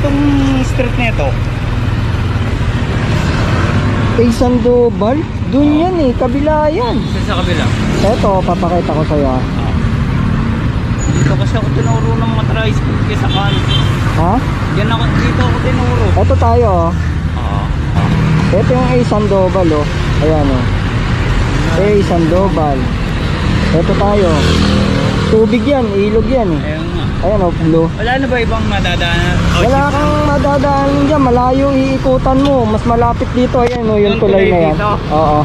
tong street nito? Eh, Sandoval? Dun yan eh, kabila yan. Saan sa kabila? Eto, papakita ko sa'yo ah. Dito kasi ako tinuro ng matricycle kaysa kan. Ha? Yan ako, dito ako tinuro. Eto tayo oh. Oo. Ito yung A. Sandoval oh. Ayan oh. A. Sandoval. Ito tayo. Tubig yan, ilog yan eh. Ayun nga. Ayan oh, blue. Wala na ba ibang madadaanan? Oh, Wala jeep. kang madadaanan dyan, malayo iikutan mo. Mas malapit dito, ayan oh, yung tulay na yan. dito? Oo.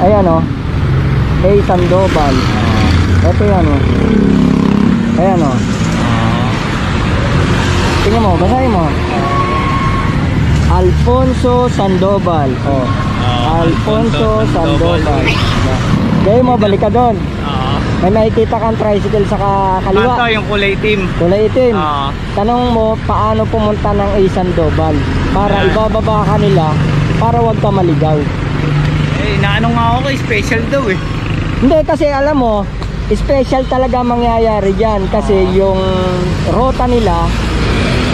Ayan oh. A. Sandoval. Ito yan oh. Ayan oh. Tingnan mo, basahin mo. Alfonso Sandoval. Oh. Ah, Alfonso Sandoval. Gaya mo, balik ka doon. Oo. May makikita kang tricycle sa kaliwa. yung kulay team. Kulay itim. Oo. Tanong mo, paano pumunta ng A. Sandoval? Para Ah. ibababa ka nila para wag ka maligaw. Eh, inaano nga ako kay special daw eh. Hindi, kasi alam mo, special talaga mangyayari dyan. Kasi yung rota nila,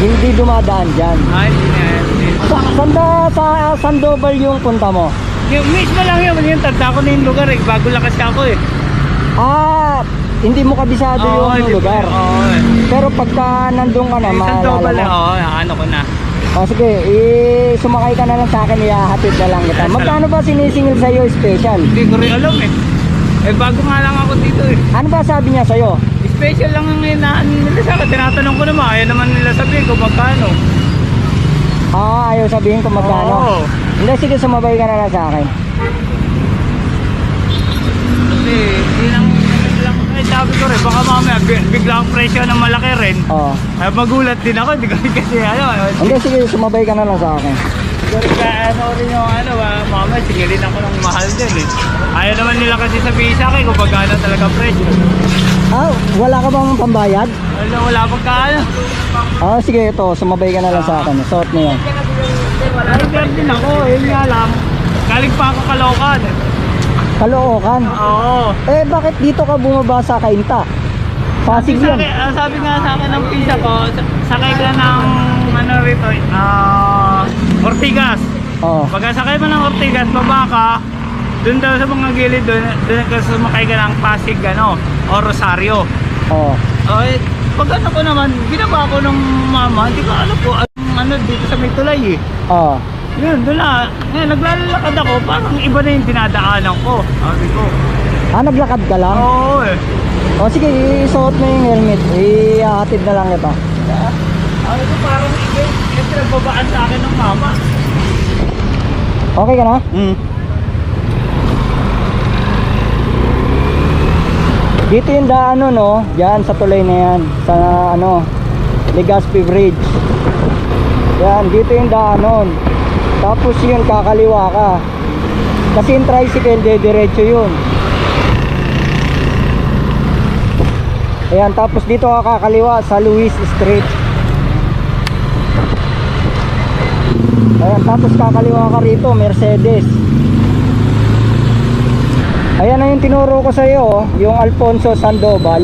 hindi dumadaan. Ah, na. hindi. Sa, sanda, sa Sandoval yung punta mo? Yung mismo lang yun, yung tanda ko na yung lugar eh. Bago lang kasi ako eh. Ah, hindi mo kabisado Oo, yung di ba? lugar. Oo. eh. Pero pagka nandun ka na, Yung San maalala Dobal, mo. oo, ano ko na. O sige, eh, sumakay ka na lang sa akin, ihahatid na lang kita. Yes, Magkano ba sinisingil sa'yo special? Hindi ko rin alam eh. Eh, bago nga lang ako dito eh. Ano ba sabi niya sa'yo? Special lang ang inaan nila sa akin. Tinatanong ko naman, ayaw naman nila sabihin kung magkano. Ah, ayaw sabihin kung magkano. Oo. Hindi, sige, sumabay ka na lang sa akin. Kasi, hindi lang, lang, eh, sabi ko rin, baka mamaya bi- bigla ang presyo ng malaki rin. Oo. Ay, magulat din ako, hindi ko rin kasi ano, Hindi, sige, sumabay ka na lang sa akin. Siguro ka ano rin yung ano, ah, mama, singilin ako ng mahal din eh. Ayaw naman nila kasi sabihin sa akin kung magkano talaga presyo. Ah, wala ka bang pambayad? Ano, wala pang kaano. Ah, sige, ito, sumabay ka na lang sa akin. Suot mo yan. Rider din ako, yun nga lang. Galing pa ako kalokan. Kalookan. Oo. Eh, bakit dito ka bumaba sa Kainta? Pasig yan. ah, sabi nga sa akin ng pizza ko, sa- sakay ka ng ano rito, ah, Ortigas. Oo. Pagka sakay mo ng Ortigas, baba ka, dun daw sa mga gilid dun, dun ka sumakay ka ng Pasig, ano, o Rosario. Oo. Oh, eh, pag ano ko naman, ginawa ko ng mama, hindi ko alam po anong ano dito sa may tulay eh. Oo. Yun, doon na. Ngayon, naglalakad ako, parang iba na yung dinadaanan ko. Sabi ko. Ah, naglakad ka lang? Oo eh. O sige, isuot mo yung helmet. Ihahatid na lang kita. Sabi ko parang yung nagbabaan sa akin ng mama. Okay ka na? Hmm. Dito yung daan ano, no? Diyan sa tulay na yan. Sa ano, Legazpi Bridge. Yan, dito yung daan nun. Tapos yun, kakaliwa ka. Kasi yung tricycle, diretso yun. Ayan, tapos dito ka kakaliwa sa Louis Street. Ayan, tapos kakaliwa ka rito, Mercedes. Ayan na yung tinuro ko sa iyo, yung Alfonso Sandoval.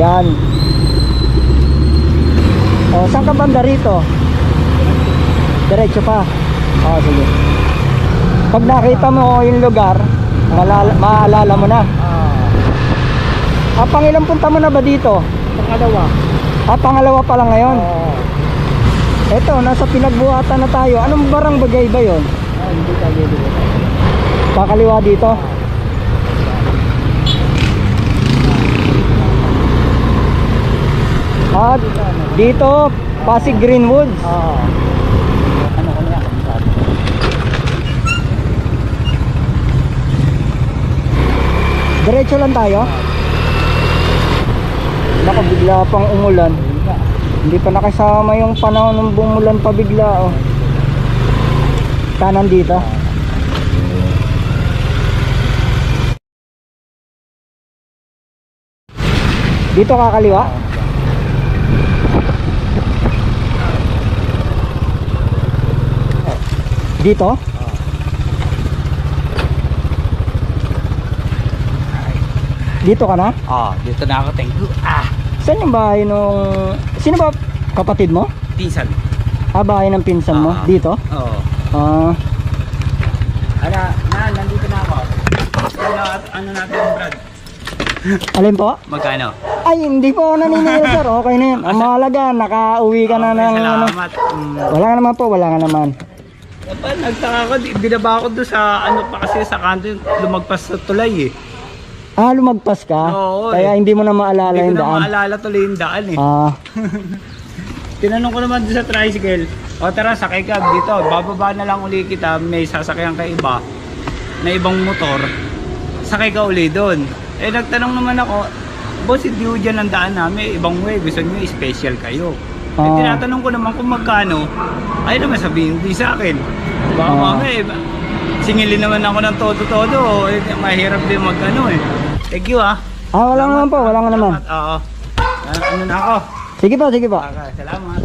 Yan. O, saan ka banda rito? Diretso pa. O, sige. Pag nakita mo yung lugar, malala, maalala mo na. Ah, pangilang punta mo na ba dito? Pangalawa. Ah, pangalawa pa lang ngayon. Oo. Eto, nasa pinagbuhatan na tayo. Anong barang bagay ba yon? Ah, hindi tayo dito. Kakaliwa dito? At dito, Pasig Greenwoods. Oo. Ano ko niya? Diretso lang tayo. Baka bigla pang umulan. Hindi pa nakasama yung panahon ng bumulan pa bigla. Oh. Kanan dito. Dito kakaliwa? Dito? Dito ka na? Ah, dito na ako. Thank you. Ah. Saan yung bahay nung... Sino ba? Kapatid mo? pinsan. Ah, bahay ng pinsan mo? Ah. Dito? Oo. Ah, Ala, na, nandito na ako. Ano, ano natin yung Brad? alin po? Magkano? Ay, hindi po ako naniningil sir. Okay na yun. Ang mahalaga, nakauwi ka na ng ano. salamat. Mm. Wala ka naman po, wala ka naman. Aba, nagtaka ko, di- binaba ko doon sa ano pa kasi sa kanto, lumagpas sa tulay eh. Ah, lumagpas ka? Oo, Kaya eh. hindi mo na maalala Hindi yung ko na daan. maalala tuloy yung daan eh. Ah, Tinanong ko naman doon sa tricycle, o tara sakay ka dito, bababa na lang uli kita, may sasakyan ka iba, na ibang motor, sakay ka uli doon. Eh nagtanong naman ako, boss hindi ko dyan ang daan namin, ibang way, gusto nyo special kayo. Eh Ah. tinatanong ko naman kung magkano, ay naman sabihin hindi sa akin. Baka Ah. mamaya, eh, singilin naman ako ng todo-todo, eh, mahirap din magkano eh. Thank you ah. ah wala nga naman po, wala nga naman. Oo. Ah, Ano na ako? Sige po, sige po. Okay, salamat.